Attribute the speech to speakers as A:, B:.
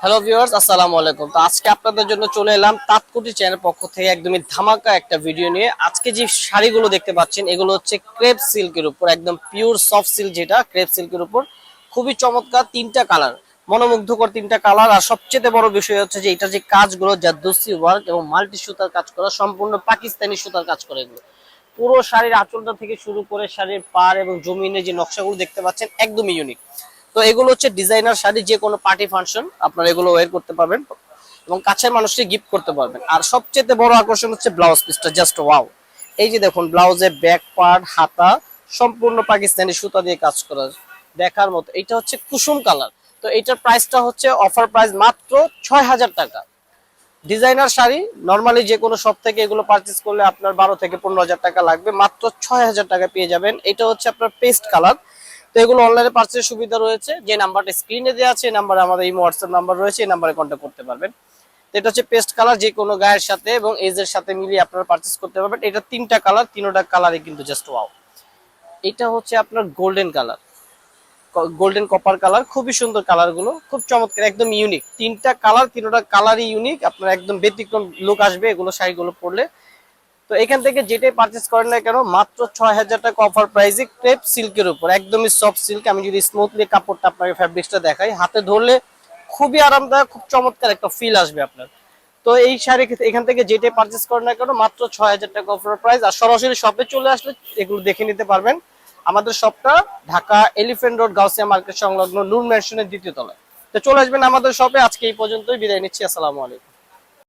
A: Hello viewers আসসালামু আলাইকুম। তো আজকে আপনাদের জন্য চলে এলাম তাৎকুটি চ্যানেল পক্ষ থেকে একদমই ধামাকা একটা ভিডিও নিয়ে। আজকে যে শাড়িগুলো দেখতে পাচ্ছেন, এগুলো হচ্ছে ক্রেপ সিল্কের উপর, একদম পিওর সফট সিল্ক যেটা, ক্রেপ সিল্কের উপর। খুবই চমৎকার তিনটা কালার, মনোমুগ্ধকর তিনটা কালার। আর সবচেয়ে বড় বিষয় হচ্ছে যে, এটা যে কাজগুলো জাদুসি ওয়ার্ক এবং মাল্টি সুতার কাজ করা, সম্পূর্ণ পাকিস্তানি সুতার কাজ করে এগুলো। পুরো শাড়ির আঁচলটা থেকে শুরু করে শাড়ির পার এবং জমিনে যে নকশাগুলো দেখতে পাচ্ছেন, একদমই ইউনিক তো এগুলো হচ্ছে ডিজাইনার শাড়ি, যে কোনো পার্টি ফাংশন আপনারা এগুলো ওয়ের করতে পারবেন এবং কাছের মানুষকে গিফট করতে পারবেন। আর সবচেয়ে বড় আকর্ষণ হচ্ছে ব্লাউজ পিসটা জাস্ট ওয়াও এই যে দেখুন ব্লাউজের ব্যাক পার্ট হাতা, সম্পূর্ণ পাকিস্তানি সুতা দিয়ে কাজ করা দেখার মতো। এটা হচ্ছে কুসুম কালার তো এটার প্রাইসটা হচ্ছে অফার প্রাইস মাত্র ছয় হাজার টাকা। ডিজাইনার শাড়ি নর্মালি যে কোনো শপ থেকে এগুলো পারচেজ করলে আপনার বারো থেকে পনেরো হাজার টাকা লাগবে। মাত্র ছয় হাজার টাকা পেয়ে যাবেন। এটা হচ্ছে আপনার পেস্ট কালার তো এগুলো অনলাইনে পারচেজ সুবিধা রয়েছে। যে নাম্বারটা স্ক্রিনে দেওয়া আছে, এই নাম্বারে আমাদের এই হোয়াটসঅ্যাপ নাম্বার রয়েছে, এই নাম্বারে কন্ট্যাক্ট করতে পারবেন। তো এটা হচ্ছে পেস্ট কালার যে কোনো গায়ের সাথে এবং এজের সাথে মিলিয়ে আপনারা পারচেজ করতে পারবেন। এটা তিনটা কালার তিনোটা কালারই কিন্তু জাস্ট ওয়াও এটা হচ্ছে আপনার golden colour golden copper colour খুবই সুন্দর কালারগুলো, খুব চমৎকার, একদম ইউনিক তিনটা কালার তিনটা কালারই ইউনিক আপনার একদম ব্যতিক্রম লুক আসবে এগুলো শাড়িগুলো পরলে তো এখান থেকে যেটাই পারচেস করেন না কেন, মাত্র ছয় হাজার টাকা অফার প্রাইসে ক্রেপ সিল্কের উপর। একদমই সফট সিল্ক আমি যদি স্মুথলি কাপড়টা আপনাকে ফ্যাব্রিক্সটা দেখাই, হাতে ধরলে খুবই আরামদায়ক, খুব চমৎকার একটা ফিল আসবে আপনার। তো এই শাড়ি এখান থেকে যেটাই পারচেস করেন না কেন, মাত্র ছয় হাজার টাকা অফার প্রাইস আর সরাসরি শপে চলে আসলে এগুলো দেখে নিতে পারবেন। আমাদের শপটা Dhaka Elephant Road Gausia market সংলগ্ন নূর ম্যানশনের দ্বিতীয় তলায়। তো চলে আসবেন আমাদের শপে আজকে এই পর্যন্তই। বিদায় নিচ্ছি। আসসালামু আলাইকুম।